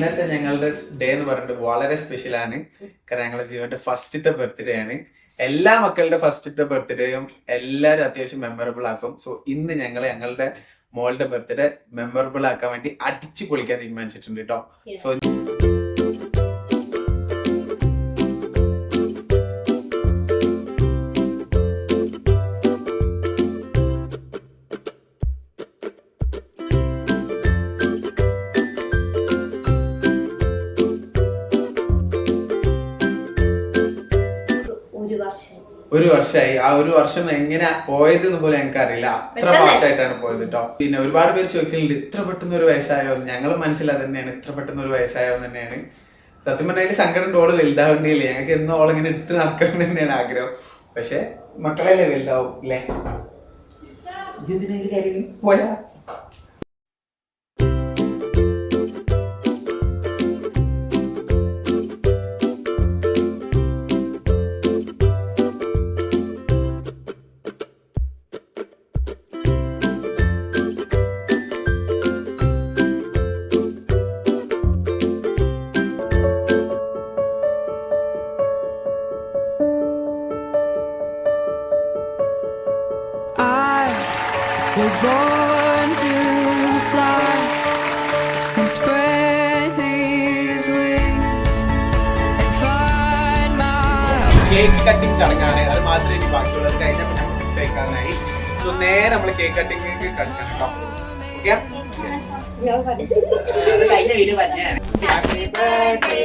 ഞങ്ങളുടെ ഡേ എന്ന് പറഞ്ഞിട്ട് വളരെ സ്പെഷ്യൽ ആണ്. കാരണം ഞങ്ങളുടെ ജീവന്റെ ഫസ്റ്റത്തെ ബർത്ത്ഡേ ആണ്. എല്ലാ മക്കളുടെ ഫസ്റ്റത്തെ ബർത്ത്ഡേയും എല്ലാവരും അത്യാവശ്യം മെമ്മറബിൾ ആക്കും. സോ ഇന്ന് ഞങ്ങൾ ഞങ്ങളുടെ മോളുടെ ബർത്ത്ഡേ മെമ്മറബിൾ ആക്കാൻ വേണ്ടി അടിച്ചു പൊളിക്കാൻ തീരുമാനിച്ചിട്ടുണ്ട് കേട്ടോ സോ ഒരു വർഷം വർഷമായി. ആ ഒരു വർഷം എങ്ങനെ പോയത് എന്ന് പോലും ഞങ്ങൾക്ക് അറിയില്ല അത്ര പെട്ടെന്ന്. ഫാസ്റ്റ് ആയിട്ടാണ് പോയത് കേട്ടോ പിന്നെ ഒരുപാട് പേര് ചോദിക്കുന്നുണ്ട് ഇത്ര പെട്ടെന്ന് ഒരു വയസ്സായോ? ഞങ്ങൾ മനസ്സിലാ തന്നെയാണ്. ഇത്ര പെട്ടെന്ന് ഒരു വയസ്സായോ? തന്നെയാണ്. സത്യം പറഞ്ഞാൽ സങ്കടം ഓൾ വലുതാവേണ്ടിയില്ലേ ഞങ്ങൾക്ക് എന്നും ഓൾ ഇങ്ങനെ എടുത്ത് നടക്കണം തന്നെയാണ് ആഗ്രഹം. പക്ഷെ മക്കളല്ലേ വലുതാവും അല്ലേ പോയാ? Was born to fly and spread these wings and find my cake cutting ചടങ്ങാണ്. അത് മാത്രമേ ഇനി ബാക്കിയുള്ളത് കഴിഞ്ഞാൽ പിന്നെ നമ്മൾ ഫുഡ് കഴിക്കാനായി സോ നേരെ നമ്മൾ കേക്ക് കട്ടിംഗ് കഴിക്കണം കേട്ടോ. ഓക്കെ കഴിഞ്ഞ വീട് പറഞ്ഞേ ഹാപ്പി ബർത്ത്ഡേ